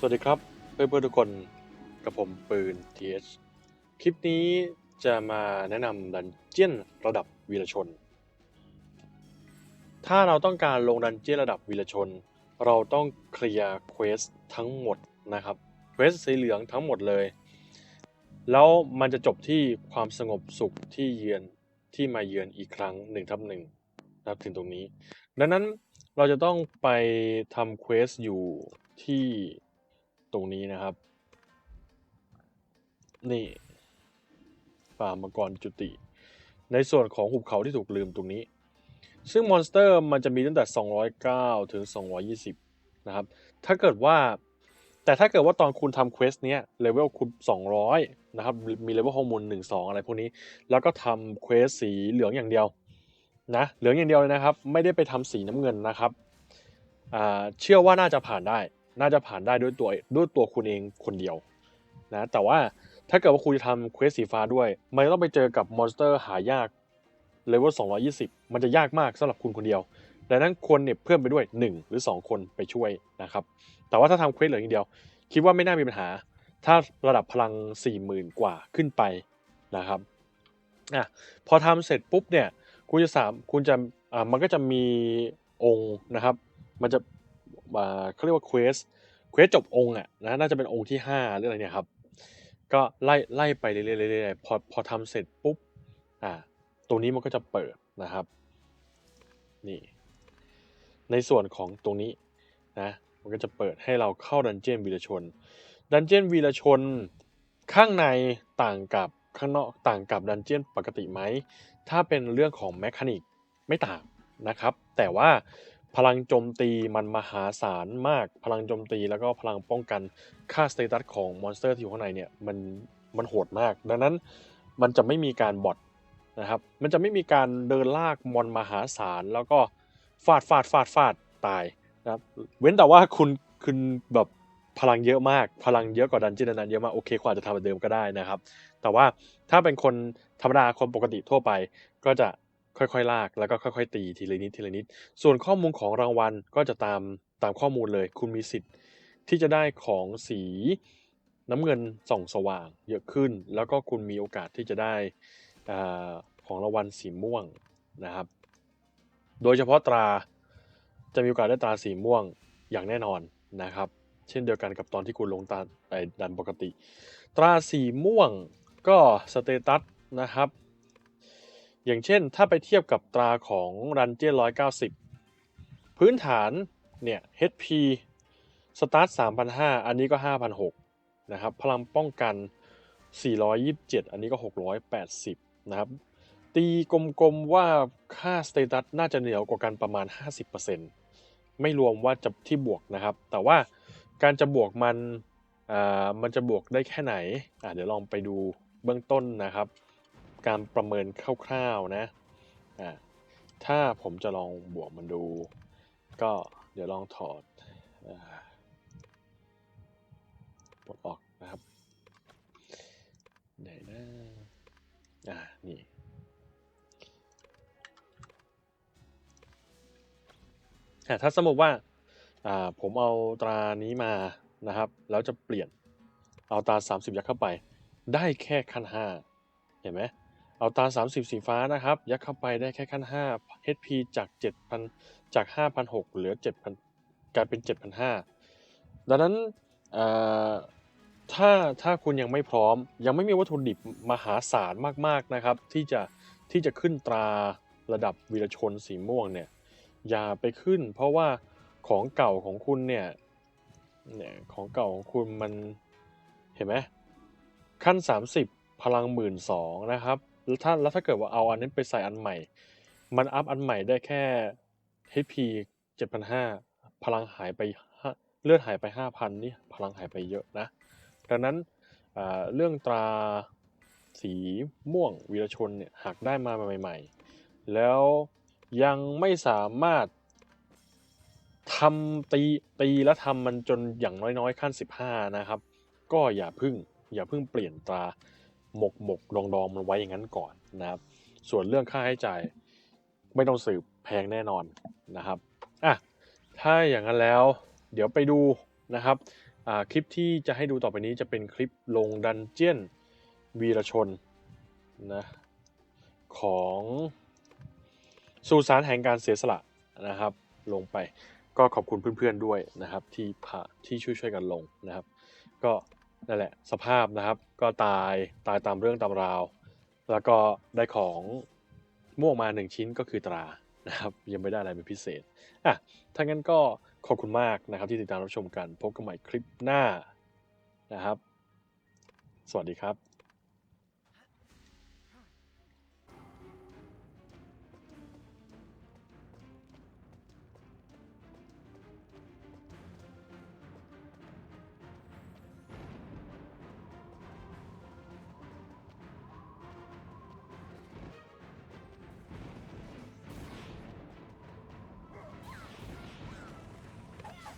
สวัสดีครับเพื่อนเพื่อนๆทุกคนกับผมปืน TH คลิปนี้จะมาแนะนำดันเจียนระดับวีรชน ถ้าเราต้องการลงดันเจียนระดับวีรชน เราต้องเคลียร์เควสทั้งหมดนะครับเควสสีเหลืองทั้งหมดเลย แล้วมันจะจบที่ความสงบสุขที่เยือนที่มาเยือนอีกครั้งหนึ่งทับหนึ่งนะครับถึงตรงนี้ ดังนั้นเราจะต้องไปทำเควสอยู่ที่ ตรงนี้นะครับ นี่ป่ามังกรจุติ ในส่วนของหุบเขาที่ถูกลืมตรงนี้ ซึ่งมอนสเตอร์มันจะมีตั้งแต่ 209 ถึง 220 นะครับ ถ้าเกิดว่า แต่ถ้าเกิดว่าตอนคุณทำเควสเนี้ยเลเวลคุณ 200 นะครับ มีเลเวลฮอร์โมน1 2 อะไรพวกนี้ แล้วก็ทำเควสสีเหลืองอย่างเดียวนะ เหลืองอย่างเดียวเลยนะครับ ไม่ได้ไปทำสีน้ำเงินนะครับ เชื่อว่าน่าจะผ่านได้ น่าจะผ่านได้ด้วยตัวด้วยตัวคุณเองคนเดียวนะแต่ว่าถ้าเกิดว่าคุณจะทำเควสสีฟ้าด้วย มันต้องไปเจอกับมอนสเตอร์หายากเลเวล220 มันจะยากมากสำหรับคุณคนเดียวดังนั้นควรเนี่ยเพื่อนไปด้วย 1 หรือ 2 คนไปช่วยนะครับ แต่ว่าถ้าทำเควสเหลืออย่างเดียว คิดว่าไม่น่ามีปัญหา ถ้าระดับพลัง 40,000 กว่าขึ้นไปนะครับอะพอทำเสร็จปุ๊บเนี่ยคุณจะสามคุณจะอ่ามันก็จะมีองค์นะครับ มันจะ เขาเรียกว่าเควสเควสจบองค์อะนะน่าจะเป็นองค์ที่5หรืออะไรเนี่ยครับ ก็ไล่ไล่ไปเรื่อยๆเรื่อยๆพอพอทำเสร็จปุ๊บอ่าตรงนี้มันก็จะเปิดนะครับนี่ในส่วนของตรงนี้นะมันก็จะเปิดให้เราเข้าดันเจียนวีรชน ดันเจียนวีรชนข้างในต่างกับข้างนอกต่างกับดันเจียนปกติไหม ถ้าเป็นเรื่องของแมคานิกไม่ต่างนะครับ แต่ว่า พลังโจมตีมันมหาศาลมาก พลังโจมตีแล้วก็พลังป้องกันค่าสเตตัสของมอนสเตอร์ที่อยู่ข้างในเนี่ยมันมันโหดมาก ดังนั้นมันจะไม่มีการบอทนะครับ มันจะไม่มีการเดินลากมอนมหาศาลแล้วก็ฟาดฟาดฟาดฟาดตายนะครับ เว้นแต่ว่าคุณคุณแบบพลังเยอะมาก พลังเยอะกว่าดันเจียนนั้นเยอะมาก โอเคกว่าจจะทำแบบเดิมก็ได้นะครับ แต่ว่าถ้าเป็นคนธรรมดาคนปกติทั่วไปก็จะ ค่อยๆ ลากแล้วก็ค่อยๆ ตีทีละนิดทีละนิด ส่วนข้อมูลของรางวัลก็จะตามตามข้อมูลเลย คุณมีสิทธิ์ที่จะได้ของสีน้ำเงินส่องสว่าง เยอะขึ้น แล้วก็คุณมีโอกาสที่จะได้อาของรางวัลสีม่วงนะครับ โดยเฉพาะตราจะมีโอกาสได้ตราสีม่วงอย่างแน่นอนนะครับ เช่นเดียวกันกับตอนที่คุณลงตาไอ้ดันปกติ ตราสีม่วงก็สเตตัสนะครับ อย่างเช่นถ้าไปเทียบกับตราของรันเจียน190พื้นฐานเนี่ย HP สตาร์ท3,500 อันนี้ก็ 5,600 นะครับ พลังป้องกัน 427 อันนี้ก็ 680 นะครับ ตีกลมๆว่าค่าสเตตัสน่าจะเหนือกว่ากันประมาณ 50%ไม่รวมว่าจะที่บวกนะครับ แต่ว่าการจะบวกมัน อ่า มันจะบวกได้แค่ไหน อ่าเดี๋ยวลองไปดูเบื้องต้นนะครับ การประเมินคร่าวๆนะอ่าถ้าผมจะลองบวกมันดู ก็เดี๋ยวลองถอดปลดออกนะครับไหนนะอ่านี่ถ้าสมมติว่าอ่าผมเอาตรานี้มานะครับ แล้วจะเปลี่ยนเอาตรา 30 ยัดเข้าไป ได้แค่ขั้น 5 เห็นไหม เอาตา 30 สีฟ้านะครับ ยัดเข้าไปได้แค่ขั้น 5 HP จาก 7,000 จาก 5,600 เหลือ 7,000 กลายเป็น 7,500 ดังนั้นถ้าถ้าคุณยังไม่พร้อม ยังไม่มีวัตถุดิบมหาศาลมากๆนะครับ ที่จะที่จะขึ้นตราระดับวีรชนสีม่วงเนี่ยอย่าไปขึ้น เพราะว่าของเก่าของคุณเนี่ยเนี่ยของเก่าของคุณมันเห็นไหมขั้น 30 พลังหมื่นสองนะครับ แล้วถ้าแล้วถ้าเกิดว่าเอาอันนี้ไปใส่อันใหม่ มันอัพอันใหม่ได้แค่ HP 7,500 พลังหายไปเลือดหายไป 5,000 นี่พลังหายไปเยอะนะ ดังนั้นเรื่องตราสีม่วงวีรชนเนี่ยหากได้มาใหม่ ๆ แล้วยังไม่สามารถทำตีตีแล้วทำมันจนอย่างน้อยๆขั้น 15 นะครับ ก็อย่าพึ่งอย่าพิ่งเปลี่ยนตรา หมกหมกดองดองมันไว้อย่างนั้นก่อนนะครับ ส่วนเรื่องค่าใช้จ่ายไม่ต้องสืบแพงแน่นอนนะครับอะถ้าอย่างนั้นแล้ว เดี๋ยวไปดูนะครับคลิปที่จะให้ดูต่อไปนี้จะเป็นคลิปลงดันเจียนวีรชนนะของสุสานแห่งการเสียสละนะครับ ลงไปก็ขอบคุณเพื่อนๆด้วยนะครับ ที่พาที่ช่วยๆกันลงนะครับ ก็ นั่นแหละสภาพนะครับ ก็ตายตายตามเรื่องตามราว แล้วก็ได้ของม่วงมาหนึ่งชิ้นก็คือตรานะครับ ยังไม่ได้อะไรเป็นพิเศษอะถ้างั้นก็ขอบคุณมากนะครับ ที่ติดตามรับชมกันพบกันใหม่คลิปหน้านะครับ สวัสดีครับ